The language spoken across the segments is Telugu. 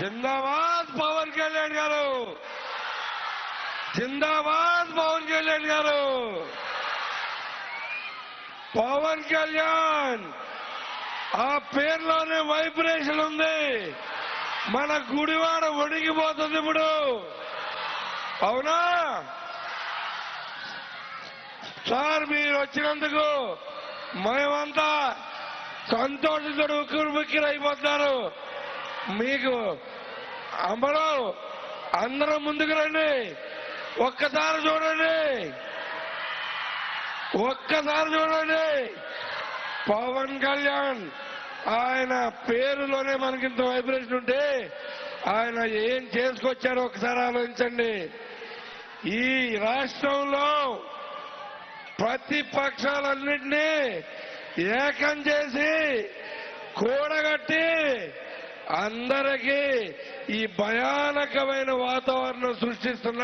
జిందాబాద్ పవన్ కళ్యాణ్ గారు. జిందాబాద్ పవన్ కళ్యాణ్ గారు. పవన్ కళ్యాణ్ ఆ పేర్లోనే వైబ్రేషన్ ఉంది. మన గుడివాడ వణిగిపోతుంది ఇప్పుడు. అవునా? సార్ మీరు వచ్చినందుకు మేమంతా సంతోషితుడు ఉక్కిరి బిక్కిరి అయిపోతున్నారు మీకు అమ్మడం అందరం ముందుకు రండి. ఒక్కసారి చూడండి. ఒక్కసారి చూడండి. పవన్ కళ్యాణ్ ఆయన పేరులోనే మనకి ఇంత వైబ్రేషన్ ఉంటే ఆయన ఏం చేసుకొచ్చారో ఒకసారి ఆలోచించండి. ఈ రాష్ట్రంలో ప్రతిపక్షాలన్నింటినీ ఏకం చేసి కూడగట్టి అందరికీ ఈ భయానకమైన వాతావరణం సృష్టిస్తున్న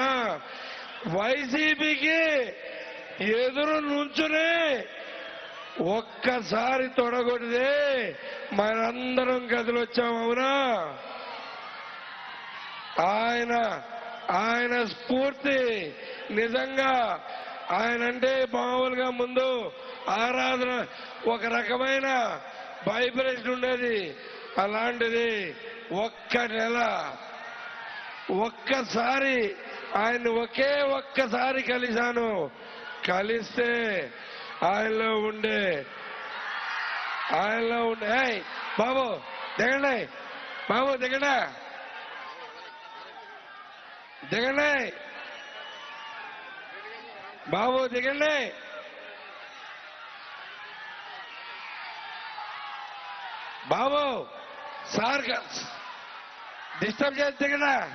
వైసీపీకి ఎదురు నుంచునే ఒక్కసారి తొడగొడితే మనందరం గదిలొచ్చాం అవునా? ఆయన ఆయన స్ఫూర్తి నిజంగా. ఆయన అంటే మామూలుగా ముందు ఆరాధన ఒక రకమైన వైబ్రేషన్ ఉండేది. అలాంటిది ఒక్క నెల ఒక్కసారి ఆయన ఒకే ఒక్కసారి కలిశాను. కలిస్తే ఆయనలో ఉండే ఆయనలో ఉండే బాబు దిగండి బాబు దిగడా. దిగండి. బాబు దిగండి. బాబు సార్ డిస్టర్బ్ చేస్తే కదా.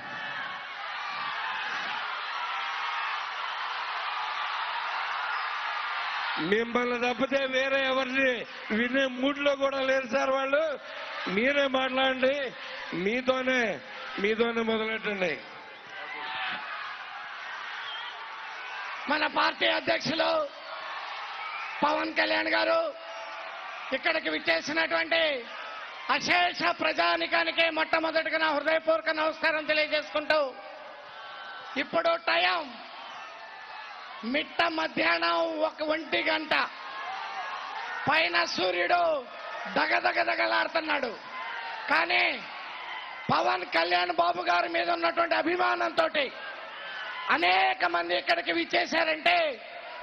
మిమ్మల్ని తప్పితే వేరే ఎవరిని వినే మూడ్లో కూడా లేరు సార్ వాళ్ళు. మీరే మాట్లాడండి. మీతోనే మీతోనే మొదలెట్టండి. మన పార్టీ అధ్యక్షులు పవన్ కళ్యాణ్ గారు ఇక్కడికి విచ్చేసినటువంటి అశేష ప్రజానికానికి మొట్టమొదటిగా నా హృదయపూర్వక నమస్కారం తెలియజేసుకుంటూ ఇప్పుడు టైం మిట్ట మధ్యాహ్నం ఒక ఒంటి గంట. పైన సూర్యుడు దగదగదగలాడుతున్నాడు. కానీ పవన్ కళ్యాణ్ బాబు గారి మీద ఉన్నటువంటి అభిమానంతో అనేక మంది ఇక్కడికి విచ్చేశారంటే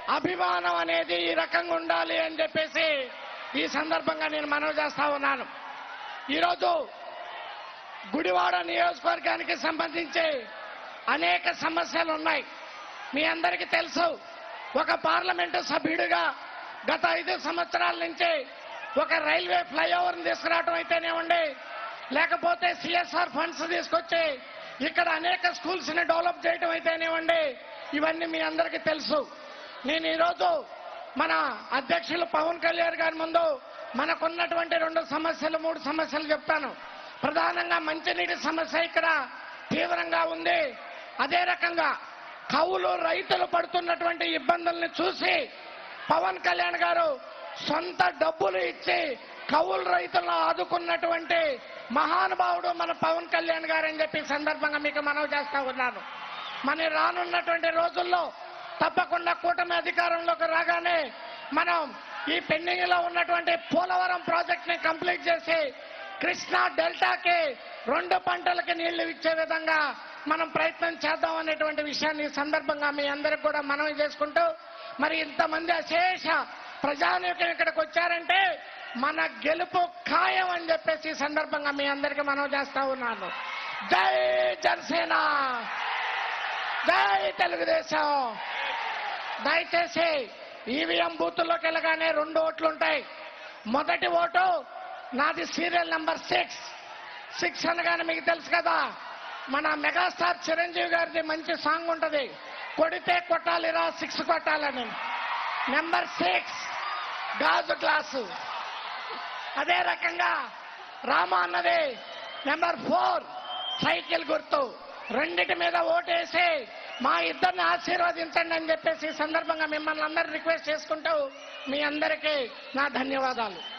అభిమానం అనేది ఈ రకంగా ఉండాలి అని చెప్పేసి ఈ సందర్భంగా నేను మనవి చేస్తా ఉన్నాను. ఈరోజు గుడివాడ నియోజకవర్గానికి సంబంధించి అనేక సమస్యలు ఉన్నాయి. మీ అందరికీ తెలుసు ఒక పార్లమెంటు సభ్యుడిగా గత ఐదు సంవత్సరాల నుంచి ఒక రైల్వే ఫ్లైఓవర్ని తీసుకురావడం అయితేనేమండి లేకపోతే సిఎస్ఆర్ ఫండ్స్ తీసుకొచ్చి ఇక్కడ అనేక స్కూల్స్ని డెవలప్ చేయడం అయితేనేమండి ఇవన్నీ మీ అందరికీ తెలుసు. నేను ఈరోజు మన అధ్యక్షులు పవన్ కళ్యాణ్ గారి ముందు మనకున్నటువంటి రెండు సమస్యలు మూడు సమస్యలు చెప్తాను. ప్రధానంగా మంచినీటి సమస్య ఇక్కడ తీవ్రంగా ఉంది. అదే రకంగా కవులు రైతులు పడుతున్నటువంటి ఇబ్బందుల్ని చూసి పవన్ కళ్యాణ్ గారు సొంత డబ్బులు ఇచ్చి కవులు రైతులను ఆదుకున్నటువంటి మహానుభావుడు మన పవన్ కళ్యాణ్ గారు అని చెప్పి సందర్భంగా మీకు మనవి చేస్తా ఉన్నాను. మన రానున్నటువంటి రోజుల్లో తప్పకుండా కూటమి అధికారంలోకి రాగానే మనం ఈ పెండింగ్లో ఉన్నటువంటి పోలవరం ప్రాజెక్ట్ని కంప్లీట్ చేసి కృష్ణా డెల్టాకి రెండు పంటలకి నీళ్ళు ఇచ్చే విధంగా మనం ప్రయత్నం చేద్దాం అనేటువంటి విషయాన్ని సందర్భంగా మీ అందరికి కూడా మనవి చేసుకుంటూ మరి ఇంతమంది అశేష ప్రజానీకం ఇక్కడికి వచ్చారంటే మన గెలుపు ఖాయం అని చెప్పేసి ఈ సందర్భంగా మీ అందరికి మనం చేస్తా ఉన్నాను. జై జనసేన! జై తెలుగుదేశం! దయచేసి ఈవీఎం బూతుల్లోకి వెళ్ళగానే రెండు ఓట్లు ఉంటాయి. మొదటి ఓటు నాది సీరియల్ నెంబర్ సిక్స్. సిక్స్ అనగానే మీకు తెలుసు కదా మన మెగాస్టార్ చిరంజీవి గారిది మంచి సాంగ్ ఉంటుంది. కొడితే కొట్టాలిరా సిక్స్ కొట్టాలని. నెంబర్ సిక్స్ గాజు గ్లాసు. అదే రకంగా రామ అన్నది. నెంబర్ ఫోర్ సైకిల్ గుర్తు. రెండిటి మీద ఓటేసి మా ఇద్దరిని ఆశీర్వదించండి అని చెప్పేసి ఈ సందర్భంగా మిమ్మల్ని అందరూ రిక్వెస్ట్ చేసుకుంటూ మీ అందరికీ నా ధన్యవాదాలు.